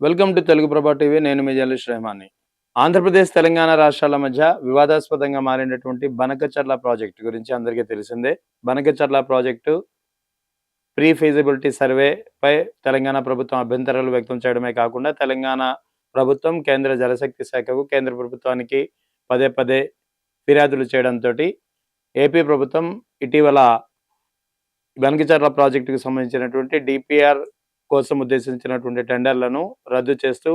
Welcome to Telugu Prabha TV. నేను మీ journalist రెహమాన్ని ఆంధ్రప్రదేశ్ తెలంగాణ రాష్ట్రాల మధ్య వివాదాస్పదంగా మారినటువంటి బనకచర్ల ప్రాజెక్టు గురించి అందరికీ తెలిసిందే. బనకచర్ల ప్రాజెక్టు ప్రీ ఫీజిబిలిటీ సర్వేపై తెలంగాణ ప్రభుత్వం అభ్యంతరాలు వ్యక్తం చేయడమే కాకుండా తెలంగాణ ప్రభుత్వం కేంద్ర జలశక్తి శాఖకు కేంద్ర ప్రభుత్వానికి పదే పదే ఫిర్యాదులు చేయడంతో ఏపీ ప్రభుత్వం ఇటీవల బనకచర్ల ప్రాజెక్టుకు సంబంధించినటువంటి డిపిఆర్ కోసం ఉద్దేశించినటువంటి టెండర్లను రద్దు చేస్తూ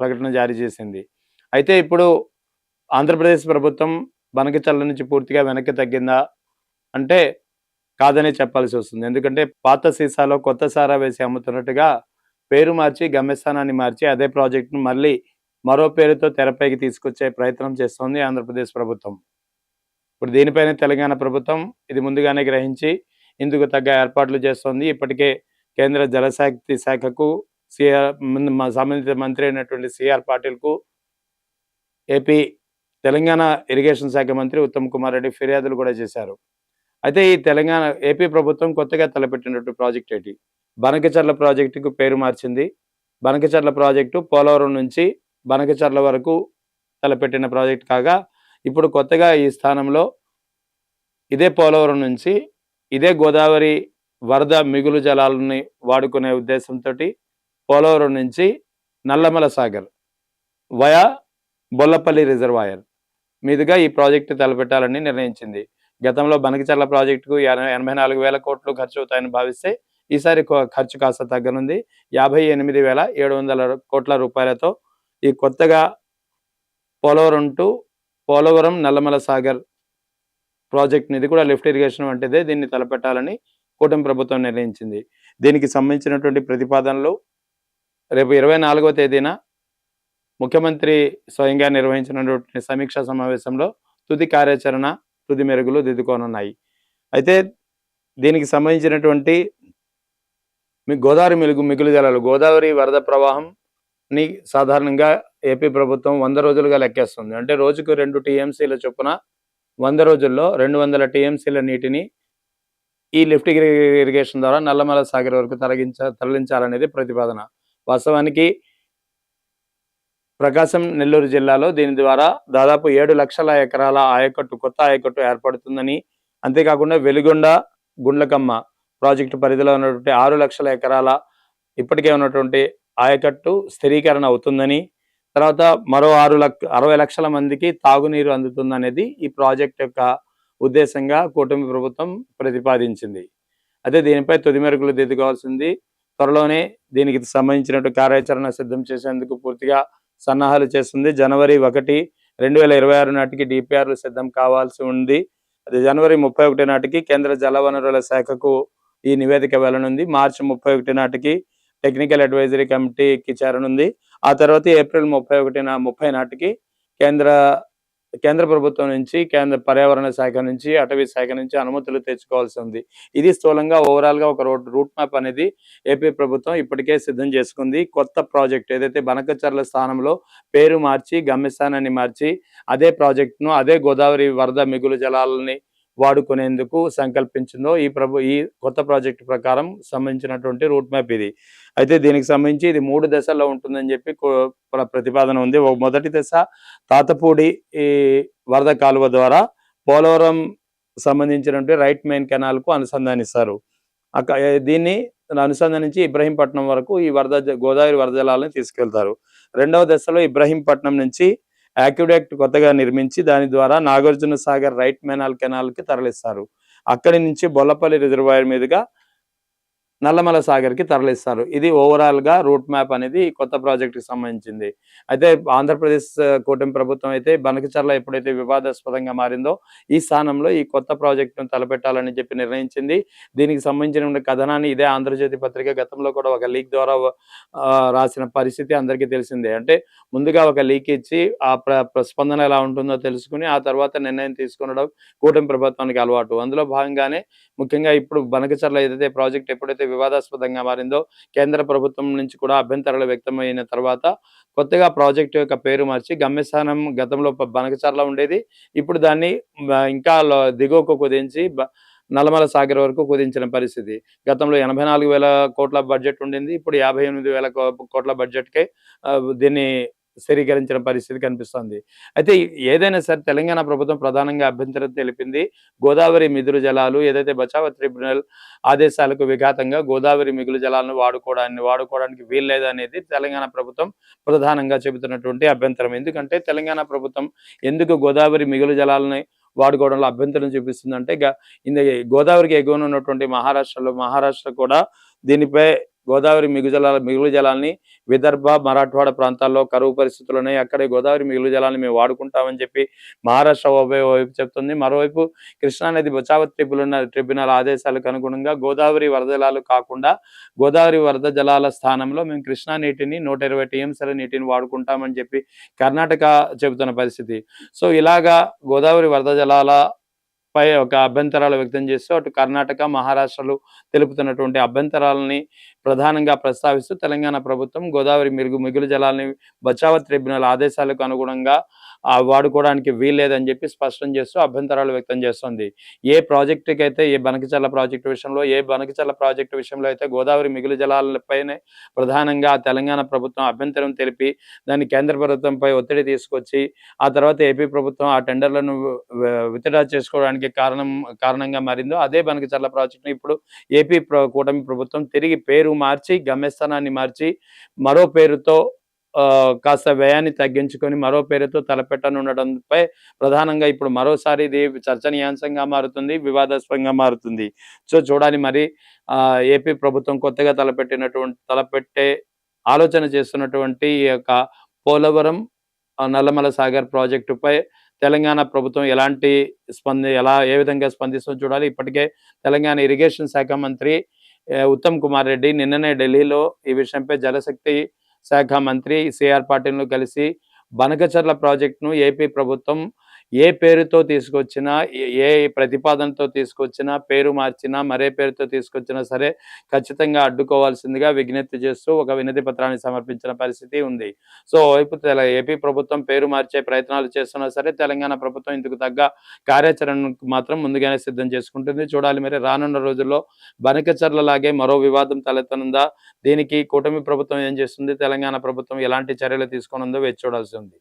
ప్రకటన జారీ చేసింది. అయితే ఇప్పుడు ఆంధ్రప్రదేశ్ ప్రభుత్వం బనకచల్ల నుంచి పూర్తిగా వెనక్కి తగ్గిందా అంటే కాదనే చెప్పాల్సి వస్తుంది. ఎందుకంటే పాత సీసాలో కొత్త సారా వేసి అమ్ముతున్నట్టుగా పేరు మార్చి గమ్యస్థానాన్ని మార్చి అదే ప్రాజెక్టును మళ్ళీ మరో పేరుతో తెరపైకి తీసుకొచ్చే ప్రయత్నం చేస్తోంది ఆంధ్రప్రదేశ్ ప్రభుత్వం. ఇప్పుడు దీనిపైన తెలంగాణ ప్రభుత్వం ఇది ముందుగానే గ్రహించి ఇందుకు తగ్గ ఏర్పాట్లు చేస్తోంది. ఇప్పటికే కేంద్ర జలశక్తి శాఖకు సిఆర్ సంబంధిత మంత్రి అయినటువంటి సిఆర్ పాటిల్కు ఏపీ తెలంగాణ ఇరిగేషన్ శాఖ మంత్రి ఉత్తమ్ కుమార్ రెడ్డి ఫిర్యాదులు కూడా చేశారు. అయితే ఈ తెలంగాణ ఏపీ ప్రభుత్వం కొత్తగా తలపెట్టినట్టు ప్రాజెక్ట్ ఏంటి? బనకచర్ల ప్రాజెక్టుకు పేరు మార్చింది. బనకచర్ల ప్రాజెక్టు పోలవరం నుంచి బనకచర్ల వరకు తలపెట్టిన ప్రాజెక్ట్ కాగా ఇప్పుడు కొత్తగా ఈ స్థానంలో ఇదే పోలవరం నుంచి ఇదే గోదావరి వరద మిగులు జలాలని వాడుకునే ఉద్దేశంతో పోలవరం నుంచి నల్లమల సాగర్ వయా బొల్లపల్లి రిజర్వాయర్ మీదుగా ఈ ప్రాజెక్టు తలపెట్టాలని నిర్ణయించింది. గతంలో బనకచర్ల ప్రాజెక్టుకు ఎనభై నాలుగు వేల కోట్లు ఖర్చు అవుతాయని భావిస్తే ఈసారి ఖర్చు కాస్త తగ్గనుంది. యాభై ఎనిమిది వేల ఏడు వందల కోట్ల రూపాయలతో ఈ కొత్తగా పోలవరం టు పోలవరం నల్లమల సాగర్ ప్రాజెక్ట్ ఇది కూడా లిఫ్ట్ ఇరిగేషన్ వంటిదే దీన్ని తలపెట్టాలని కూటమి ప్రభుత్వం నిర్ణయించింది. దీనికి సంబంధించినటువంటి ప్రతిపాదనలు రేపు ఇరవై నాలుగవ తేదీన ముఖ్యమంత్రి స్వయంగా నిర్వహించినటువంటి సమీక్షా సమావేశంలో తుది కార్యాచరణ తుది మెరుగులు దిద్దుకోనున్నాయి. అయితే దీనికి సంబంధించినటువంటి మీ గోదావరి మిలుగు మిగులు జలాలు గోదావరి వరద ప్రవాహం ని సాధారణంగా ఏపీ ప్రభుత్వం వంద రోజులుగా లెక్కేస్తుంది. అంటే రోజుకు రెండు టీఎంసీల చొప్పున వంద రోజుల్లో రెండు వందల టీఎంసీల నీటిని ఈ లిఫ్ట్ ఇరిగేషన్ ద్వారా నల్లమల సాగర్ వరకు తరలించ తరలించాలనేది ప్రతిపాదన. వాస్తవానికి ప్రకాశం నెల్లూరు జిల్లాలో దీని ద్వారా దాదాపు ఏడు లక్షల ఎకరాల ఆయకట్టు కొత్త ఆయకట్టు ఏర్పడుతుందని అంతేకాకుండా వెలుగొండ గుండ్లకమ్మ ప్రాజెక్టు పరిధిలో ఉన్నటువంటి ఆరు లక్షల ఎకరాల ఇప్పటికే ఉన్నటువంటి ఆయకట్టు స్థిరీకరణ అవుతుందని తర్వాత మరో ఆరు లక్ష అరవై లక్షల మందికి తాగునీరు అందుతుందనేది ఈ ప్రాజెక్ట్ యొక్క ఉద్దేశంగా కూటమి ప్రభుత్వం ప్రతిపాదించింది. అదే దీనిపై తుది మెరుగులు దిద్దుకోవాల్సింది. త్వరలోనే దీనికి సంబంధించినట్టు కార్యాచరణ సిద్ధం చేసేందుకు పూర్తిగా సన్నాహాలు చేస్తుంది. జనవరి ఒకటి రెండు వేల ఇరవై ఆరు నాటికి డిపిఆర్లు సిద్ధం కావాల్సి ఉంది. అది జనవరి ముప్పై ఒకటి నాటికి కేంద్ర జలవనరుల శాఖకు ఈ నివేదిక వెళ్ళనుంది. మార్చి ముప్పై ఒకటి నాటికి టెక్నికల్ అడ్వైజరీ కమిటీకి చేరనుంది. ఆ తర్వాత ఏప్రిల్ ముప్పై ఒకటిన ముప్పై నాటికి కేంద్ర కేంద్ర ప్రభుత్వం నుంచి కేంద్ర పర్యావరణ శాఖ నుంచి అటవీ శాఖ నుంచి అనుమతులు తెచ్చుకోవాల్సి ఉంది. ఇది స్థూలంగా ఓవరాల్గా ఒక రోడ్ రూట్ మ్యాప్ అనేది ఏపీ ప్రభుత్వం ఇప్పటికే సిద్ధం చేసుకుంది. కొత్త ప్రాజెక్ట్ ఏదైతే బనకచర్ల స్థానంలో పేరు మార్చి గమ్యస్థానాన్ని మార్చి అదే ప్రాజెక్టును అదే గోదావరి వరద మిగులు జలాలని వాడుకునేందుకు సంకల్పించిందో ఈ ప్రభు ఈ కొత్త ప్రాజెక్టు ప్రకారం సంబంధించినటువంటి రూట్ మ్యాప్ ఇది. అయితే దీనికి సంబంధించి ఇది మూడు దశల్లో ఉంటుందని చెప్పి ప్ర- ప్రతిపాదన ఉంది. మొదటి దశ తాతపూడి ఈ వరద కాలువ ద్వారా పోలవరం సంబంధించినటువంటి రైట్ మెయిన్ కెనాల్కు అనుసంధానిస్తారు అక్క దీన్ని అనుసంధానించి ఇబ్రహీంపట్నం వరకు ఈ వరద జ- గోదావరి వరద జలాలను తీసుకెళ్తారు. రెండవ దశలో ఇబ్రహీంపట్నం నుంచి యాక్యుడెక్ట్ కొత్తగా నిర్మించి దాని ద్వారా నాగార్జున సాగర్ రైట్ మెనాల్ కెనాల్కి తరలిస్తారు. అక్కడి నుంచి బొల్లపల్లి రిజర్వాయర్ మీదుగా నల్లమల సాగర్కి తరలిస్తారు. ఇది ఓవరాల్గా రూట్ మ్యాప్ అనేది కొత్త ప్రాజెక్ట్కి సంబంధించింది. అయితే ఆంధ్రప్రదేశ్ కూటమి ప్రభుత్వం అయితే బనకచర్ల ఎప్పుడైతే వివాదాస్పదంగా మారిందో ఈ స్థానంలో ఈ కొత్త ప్రాజెక్టును తలపెట్టాలని చెప్పి నిర్ణయించింది. దీనికి సంబంధించిన కథనాన్ని ఇదే ఆంధ్రజ్యోతి పత్రిక గతంలో కూడా ఒక లీక్ ద్వారా ఆ, రాసిన పరిస్థితి అందరికీ తెలిసిందే. అంటే ముందుగా ఒక లీక్ ఇచ్చి ఆ ప్రస్పందన స్పందన ఎలా ఉంటుందో తెలుసుకుని ఆ తర్వాత నిర్ణయం తీసుకునడం కూటమి ప్రభుత్వానికి అలవాటు. అందులో భాగంగానే ముఖ్యంగా ఇప్పుడు బనకచర్ల ఏదైతే ప్రాజెక్ట్ ఎప్పుడైతే వివాదాస్పదంగా మారిందో కేంద్ర ప్రభుత్వం నుంచి కూడా అభ్యంతరాలు వ్యక్తమైన తర్వాత కొత్తగా ప్రాజెక్టు యొక్క పేరు మార్చి గమ్యస్థానం గతంలో బనకచర్ల ఉండేది. ఇప్పుడు దాన్ని ఇంకా దిగువకు కుదించి నల్లమల సాగర్ వరకు కుదించిన పరిస్థితి. గతంలో ఎనభై నాలుగు వేల కోట్ల బడ్జెట్ ఉండింది. ఇప్పుడు యాభై ఎనిమిది వేల కోట్ల బడ్జెట్కే దీన్ని స్థిరీకరించిన పరిస్థితి కనిపిస్తోంది. అయితే ఏదైనా సరే తెలంగాణ ప్రభుత్వం ప్రధానంగా అభ్యంతరం తెలిపింది గోదావరి మిగులు జలాలు ఏదైతే బచావ ట్రిబ్యునల్ ఆదేశాలకు విఘాతంగా గోదావరి మిగులు జలాలను వాడుకోవడాన్ని వాడుకోవడానికి వీల్లేదు అనేది తెలంగాణ ప్రభుత్వం ప్రధానంగా చెబుతున్నటువంటి అభ్యంతరం. ఎందుకంటే తెలంగాణ ప్రభుత్వం ఎందుకు గోదావరి మిగులు జలాలని వాడుకోవడంలో అభ్యంతరం చూపిస్తుందంటే గ- ఇంద గోదావరికి ఎగువన ఉన్నటువంటి మహారాష్ట్రలో మహారాష్ట్ర కూడా దీనిపై గోదావరి మిగు జలాల మిగులు జలాల్ని విదర్భ మరాఠవాడ ప్రాంతాల్లో కరువు పరిస్థితులు ఉన్నాయి అక్కడే గోదావరి మిగులు జలాన్ని మేము వాడుకుంటామని చెప్పి మహారాష్ట్ర ఓవై- వైపు చెప్తుంది. మరోవైపు కృష్ణానది బచావ ట్రిబ్యునల్ ట్రిబ్యునల్ ఆదేశాలకు అనుగుణంగా గోదావరి వరద జలాలు కాకుండా గోదావరి వరద జలాల స్థానంలో మేము కృష్ణా నీటిని నూట ఇరవై టీఎంసీల నీటిని వాడుకుంటామని చెప్పి కర్ణాటక చెబుతున్న పరిస్థితి. సో ఇలాగా గోదావరి వరద జలాల పై ఒక అభ్యంతరాలు వ్యక్తం చేస్తూ అటు కర్ణాటక మహారాష్ట్రలు తెలుపుతున్నటువంటి అభ్యంతరాలని ప్రధానంగా ప్రస్తావిస్తూ తెలంగాణ ప్రభుత్వం గోదావరి మిరుగు మిగులు జలాలని బచావత్ ట్రిబ్యునల్ ఆదేశాలకు అనుగుణంగా వాడుకోవడానికి వీల్లేదని చెప్పి స్పష్టం చేస్తూ అభ్యంతరాలు వ్యక్తం చేస్తుంది. ఏ ప్రాజెక్టుకి అయితే ఏ బనకచల్ల ప్రాజెక్టు విషయంలో ఏ బనకచల్ల ప్రాజెక్టు విషయంలో అయితే గోదావరి మిగులు జలాలపైనే ప్రధానంగా తెలంగాణ ప్రభుత్వం అభ్యంతరం తెలిపి దాన్ని కేంద్ర ప్రభుత్వంపై ఒత్తిడి తీసుకొచ్చి ఆ తర్వాత ఏపీ ప్రభుత్వం ఆ టెండర్లను విత్డ్రా చేసుకోవడానికి కారణం కారణంగా మారిందో అదే బనకచల్ల ప్రాజెక్టును ఇప్పుడు ఏపీ కూటమి ప్రభుత్వం తిరిగి పేరు మార్చి గమ్యస్థానాన్ని మార్చి మరో పేరుతో కాస్త వ్యయాన్ని తగ్గించుకొని మరో పేరుతో తలపెట్టనుండడంపై ప్రధానంగా ఇప్పుడు మరోసారి ఇది చర్చనీయాంశంగా మారుతుంది వివాదాస్పదంగా మారుతుంది. సో చూడాలి మరి. ఏపీ ప్రభుత్వం కొత్తగా తలపెట్టినటువంటి తలపెట్టే ఆలోచన చేస్తున్నటువంటి ఈ యొక్క పోలవరం నల్లమల సాగర్ ప్రాజెక్టుపై తెలంగాణ ప్రభుత్వం ఎలాంటి స్పంది ఎలా ఏ విధంగా స్పందిస్తుందో చూడాలి. ఇప్పటికే తెలంగాణ ఇరిగేషన్ శాఖ మంత్రి ఉత్తమ్ కుమార్ రెడ్డి నిన్ననే ఢిల్లీలో ఈ విషయంపై జలశక్తి శాఖ మంత్రి సిఆర్ పాటిల్ను కలిసి బనకచర్ల ప్రాజెక్టును ఏపీ ప్రభుత్వం ఏ పేరుతో తీసుకొచ్చినా ఏ- ఏ ప్రతిపాదనతో తీసుకొచ్చినా పేరు మార్చినా మరే పేరుతో తీసుకొచ్చినా సరే ఖచ్చితంగా అడ్డుకోవాల్సిందిగా విజ్ఞప్తి చేస్తూ ఒక వినతి పత్రాన్ని సమర్పించిన పరిస్థితి ఉంది. సో వైపు ఏపీ ప్రభుత్వం పేరు మార్చే ప్రయత్నాలు చేస్తున్నా సరే తెలంగాణ ప్రభుత్వం ఇందుకు తగ్గ కార్యాచరణకు మాత్రం ముందుగానే సిద్ధం చేసుకుంటుంది. చూడాలి మరి రానున్న రోజుల్లో బనకచర్లలాగే మరో వివాదం తలెత్తనుందా? దీనికి కూటమి ప్రభుత్వం ఏం చేస్తుంది? తెలంగాణ ప్రభుత్వం ఎలాంటి చర్యలు తీసుకోనుందో వేచి చూడాల్సి ఉంది.